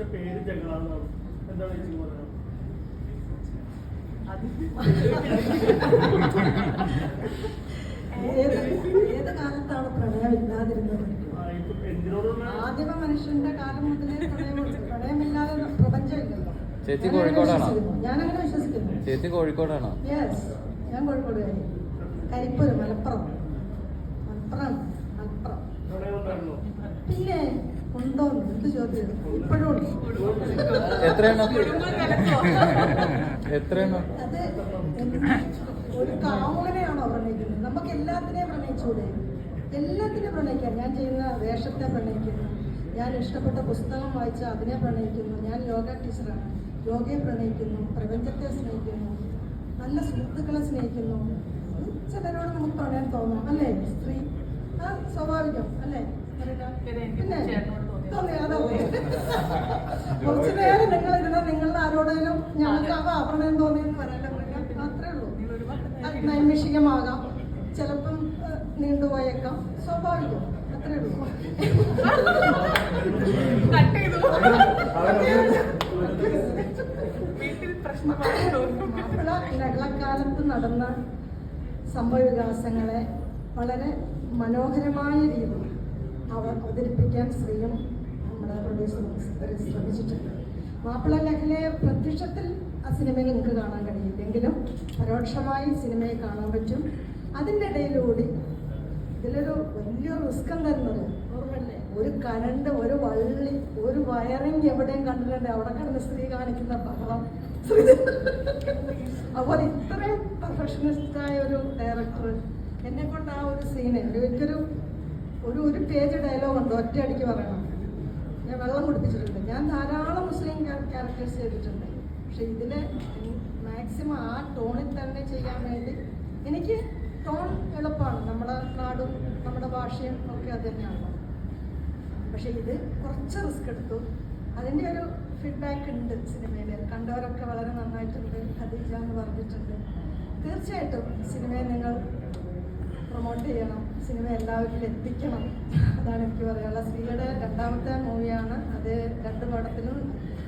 പക്ഷെ പേര് ജഗാന്നാണ് എന്താണ് ചേച്ചി പറയുന്നത് ഏത് കാലത്താണ് പ്രണയം ഇല്ലാതിരുന്നത് മനുഷ്യന്റെ കാലം മുതലേ പ്രണയമുണ്ട് പ്രണയമില്ലാതെ പ്രപഞ്ചമില്ലല്ലോ ചേച്ചി കോഴിക്കോടാണോ? ഞാനങ്ങനെ വിശ്വസിക്കുന്നു. ചേച്ചി കോഴിക്കോടാണോ? യെസ് ഞാൻ കോഴിക്കോട് കരിപ്പൂര് മലപ്പുറം. മലപ്പുറം. മലപ്പുറം. പിന്നെ ഉണ്ടോ? എന്ത് ചോദ്യം? ഇപ്പോഴും ഉണ്ട്. എത്രയെണ്ണം? എത്രയെണ്ണം? അത് ഒരു കാമുകനെയാണോ പ്രണയിക്കുന്നത്? നമുക്ക് എല്ലാത്തിനെയും പ്രണയിച്ചൂടെ? എല്ലാത്തിനെയും പ്രണയിക്കാം. ഞാൻ ചെയ്യുന്ന വേഷത്തെ പ്രണയിക്കുന്നു. ഞാൻ ഇഷ്ടപ്പെട്ട പുസ്തകം വായിച്ച അതിനെ പ്രണയിക്കുന്നു. ഞാൻ യോഗ ടീച്ചറാണ് യോഗയെ പ്രണയിക്കുന്നു. പ്രപഞ്ചത്തെ സ്നേഹിക്കുന്നു. നല്ല സുഹൃത്തുക്കളെ സ്നേഹിക്കുന്നു. ചിലരോട് നമുക്ക് പ്രണയം തോന്നാം. അല്ലേ? സ്ത്രീ. ആ സ്വാഭാവികം. അല്ലേ? പറയണ്ട? പിന്നെ തോന്നി അതാ കുറച്ചു നേരം നിങ്ങൾ ഇരുന്ന നിങ്ങളുടെ ആരോടെങ്കിലും ഞങ്ങൾക്ക് ആ പ്രണയം തോന്നിയെന്ന് പറയാൻ പറയാം അത്രേ ഉള്ളൂ. അത് നൈമിഷികമാകാം. ചിലപ്പം നീണ്ടുപോയേക്കാം. സ്വാഭാവികം. അത്രേ ഉള്ളൂ. മാപ്പിള ലഹളക്കാലത്ത് നടന്ന സംഭവവികാസങ്ങളെ വളരെ മനോഹരമായ രീതിയിൽ അവതരിപ്പിക്കാൻ ശ്രീയും നമ്മുടെ പ്രൊഡ്യൂസർ ശ്രമിച്ചിട്ടുണ്ട്. മാപ്പിള ലഹലെ പ്രത്യക്ഷത്തിൽ ആ സിനിമയിൽ നിങ്ങൾക്ക് കാണാൻ കഴിയില്ലെങ്കിലും പരോക്ഷമായി സിനിമയെ കാണാൻ പറ്റും. അതിന്റെ ഇടയിലൂടെ ഇതിലൊരു വലിയ റിസ്ക് തരുന്നത് ഒരു കരണ്ട് ഒരു വള്ളി ഒരു വയറിങ് എവിടെയും കണ്ടിട്ടുണ്ട്. അവിടെ കണ്ട് സ്ത്രീ കാണിക്കുന്ന ബഹളം. അതുപോലെ ഇത്രയും പെർഫെക്ഷനിസ്റ്റായ ഒരു ഡയറക്ടർ എന്നെ കൊണ്ട് ആ ഒരു സീന് എനിക്കൊരു ഒരു ഒരു പേജ് ഡയലോഗ് ഉണ്ട് ഒറ്റയടിക്ക് പറയണം. ഞാൻ വെള്ളം കുടിപ്പിച്ചിട്ടുണ്ട്. ഞാൻ ധാരാളം മുസ്ലിം ക്യാരക്ടേഴ്സ് ചെയ്തിട്ടുണ്ട്. പക്ഷെ ഇതിൽ മാക്സിമം ആ ടോണിൽ തന്നെ ചെയ്യാൻ വേണ്ടി എനിക്ക് ടോൺ എളുപ്പമാണ്. നമ്മുടെ നാടും നമ്മുടെ ഭാഷയും ഒക്കെ അത് തന്നെയാണല്ലോ പക്ഷെ ഇത് കുറച്ച് റിസ്ക് എടുത്തു. അതിന്റെ ഒരു ഫീഡ്ബാക്ക് ഉണ്ട് സിനിമയിൽ കണ്ടവരൊക്കെ വളരെ നന്നായിട്ടുണ്ട്. ഖദീജ എന്ന് പറഞ്ഞിട്ടുണ്ട്. തീർച്ചയായിട്ടും സിനിമയെ നിങ്ങൾ പ്രൊമോട്ട് ചെയ്യണം സിനിമ എല്ലാവരിലും എത്തിക്കണം. അതാണ് എനിക്ക് പറയാനുള്ളത്. ശ്രീയുടെ രണ്ടാമത്തെ മൂവിയാണ്. അത് രണ്ട് പടത്തിലും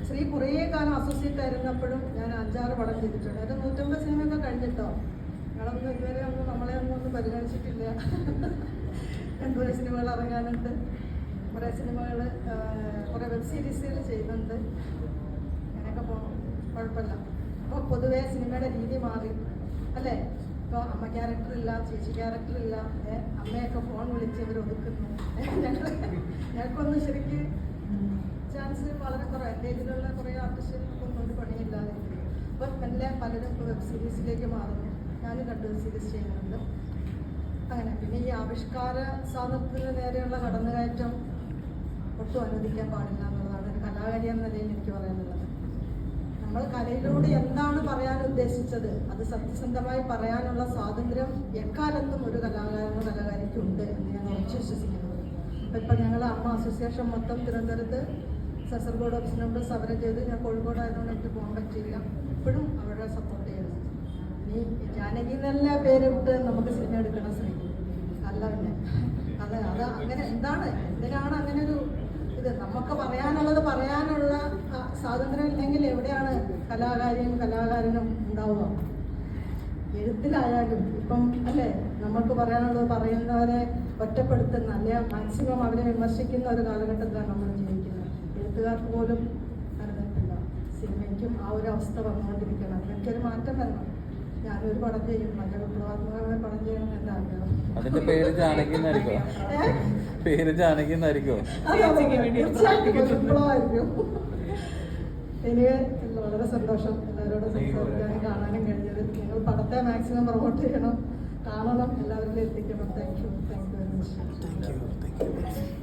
ശ്രീ കുറേ കാലം അസോസിയേറ്റ് ആയിരുന്നപ്പോഴും ഞാൻ അഞ്ചാറ് പടം ചെയ്തിട്ടുണ്ട്. അത് നൂറ്റമ്പത് സിനിമയൊക്കെ കഴിഞ്ഞിട്ടോ? ഞങ്ങളൊന്നും ഇതുവരെ ഒന്നും നമ്മളെ ഒന്നും ഒന്നും പരിഗണിച്ചിട്ടില്ല. കുറേ സിനിമകൾ ഇറങ്ങാനുണ്ട്. കുറേ സിനിമകൾ കുറേ വെബ് സീരീസുകൾ ചെയ്യുന്നുണ്ട്. അങ്ങനെയൊക്കെ പോകണം കുഴപ്പമില്ല. അപ്പോൾ പൊതുവേ സിനിമയുടെ രീതി മാറി. അല്ലേ? ഇപ്പോൾ അമ്മ ക്യാരക്ടറില്ല ചേച്ചി ക്യാരക്ടറില്ല അമ്മയൊക്കെ ഫോൺ വിളിച്ച് ഇവർ ഒതുക്കുന്നു. ഞങ്ങൾ ശരിക്കും ചാൻസ് വളരെ കുറവ്. എന്റെ ഇതിലുള്ള കുറേ ആർട്ടിസ്റ്റുകൾക്കൊന്നും ഒരു പണിയില്ലാതെ അപ്പോൾ മെല്ലെ പലരും ഇപ്പോൾ വെബ് സീരീസിലേക്ക് മാറുന്നു. ഞാനും കണ്ട് വെബ് സീരീസ് ചെയ്യുന്നുണ്ട്. അങ്ങനെ പിന്നെ ഈ ആവിഷ്കാര സ്വാതന്ത്ര്യത്തിന് നേരെയുള്ള കടന്നുകയറ്റം ഒട്ടും അനുവദിക്കാൻ പാടില്ല എന്നുള്ളതാണ് ഒരു കലാകാരി എന്ന നിലയിൽ എനിക്ക് പറയാനുള്ളത്. നമ്മൾ കലയിലൂടെ എന്താണ് പറയാൻ ഉദ്ദേശിച്ചത്? അത് സത്യസന്ധമായി പറയാനുള്ള സ്വാതന്ത്ര്യം എക്കാലത്തും ഒരു കലാകാരനോ കലാകാരിക്കും ഉണ്ട് എന്ന് ഞാൻ ഉറച്ചു വിശ്വസിക്കുന്നു. അപ്പം ഇപ്പം ഞങ്ങൾ അമ്മ അസോസിയേഷൻ മൊത്തം തിരുവനന്തപുരത്ത് കാസർഗോഡ് ഓഫീസിനോട് സമരം ചെയ്ത് ഞാൻ കോഴിക്കോട് ആയതുകൊണ്ട് എനിക്ക് പോകാൻ പറ്റിയില്ല. ഇപ്പോഴും അവരുടെ സപ്പോർട്ട് ചെയ്യുന്നു. ഇനി ജാനകി എന്നല്ല പേരിട്ട് നമുക്ക് സിനിമ എടുക്കണം ശ്രമിക്കും അല്ല അത് അത് അങ്ങനെ എന്താണ്? എന്തിനാണ് അങ്ങനെ ഒരു ഇത്? നമുക്ക് പറയാനുള്ളത് പറയാനുള്ള സ്വാതന്ത്ര്യം ഇല്ലെങ്കിൽ എവിടെയാണ് കലാകാരിയും കലാകാരനും ഉണ്ടാവുക? എഴുത്തിലായാലും ഇപ്പം അല്ലേ നമ്മൾക്ക് പറയാനുള്ളത് പറയുന്നവരെ ഒറ്റപ്പെടുത്തുന്ന അല്ലെ മാക്സിമം അവരെ വിമർശിക്കുന്ന ഒരു കാലഘട്ടത്തിലാണ് നമ്മൾ ജീവിക്കുന്നത്. എഴുത്തുകാർക്ക് പോലും നടന്നിട്ടില്ല സിനിമയ്ക്കും ആ ഒരു അവസ്ഥ വന്നുകൊണ്ടിരിക്കണം എനിക്കൊരു മാറ്റം വരണം. ഞാനൊരു പടം ചെയ്യും നല്ല വിപ്ലവാത്മകമായ പടം ചെയ്യണം എന്ന് എന്റെ ആഗ്രഹം. അതിന്റെ പേര് ജാനകി എന്നായിരിക്കോ പേര് ജാനകി എന്നായിരിക്കോ അതെ, അതെ, തീർച്ചയായിട്ടും വിപ്ലവമായിരിക്കും. എനിക്ക് വളരെ സന്തോഷം എല്ലാവരോടും സംസാരിക്കാനും കാണാനും കഴിഞ്ഞത്. നിങ്ങൾ പടത്തെ മാക്സിമം പ്രൊമോട്ട് ചെയ്യണം. കാണണം. എല്ലാവരിലും എത്തിക്കണം. Thank you thank you very much